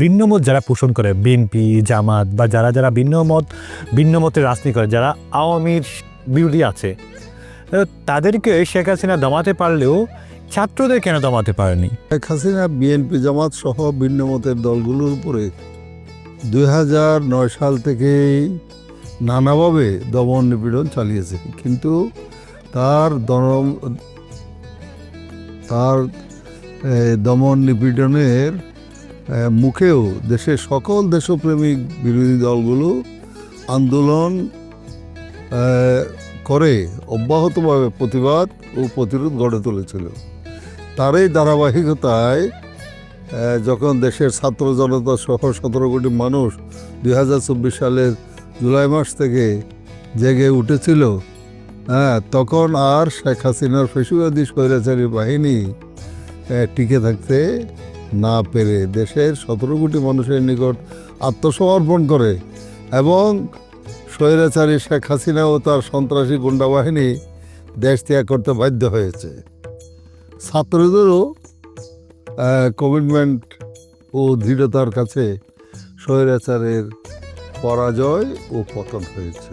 ভিন্ন মত যারা পোষণ করে বিএনপি জামাত বা যারা যারা ভিন্ন মত ভিন্ন মতের রাজনীতি করে, যারা আওয়ামীর বিরোধী আছে তাদেরকে শেখ হাসিনা দমাতে পারলেও ছাত্রদের কেন দমাতে পারেনি? শেখ হাসিনা বিএনপি জামাত সহ ভিন্ন মতের দলগুলোর উপরে দুই হাজার নয় সাল থেকেই নানাভাবে দমন নিপীড়ন চালিয়েছে। কিন্তু তার দমন তার দমন নিপীড়নের মুখেও দেশের সকল দেশপ্রেমিক বিরোধী দলগুলো আন্দোলন করে অব্যাহতভাবে প্রতিবাদ ও প্রতিরোধ গড়ে তুলেছিল। তারই ধারাবাহিকতায় যখন দেশের ছাত্র জনতা সহ সতেরো কোটি মানুষ দুই হাজার চব্বিশ সালের জুলাই মাস থেকে জেগে উঠেছিল হ্যাঁ তখন আর শেখ হাসিনার ফেসুয়াদি স্বৈরাচারী বাহিনী টিকে থাকতে না পেরে দেশের সতেরো কোটি মানুষের নিকট আত্মসমর্পণ করে এবং স্বৈরাচারী শেখ হাসিনা ও তার সন্ত্রাসী গুন্ডা বাহিনী দেশ ত্যাগ করতে বাধ্য হয়েছে। ছাত্রদেরও কমিটমেন্ট ও দৃঢ়তার কাছে স্বৈরাচারের পরাজয় ও পতন হয়েছে।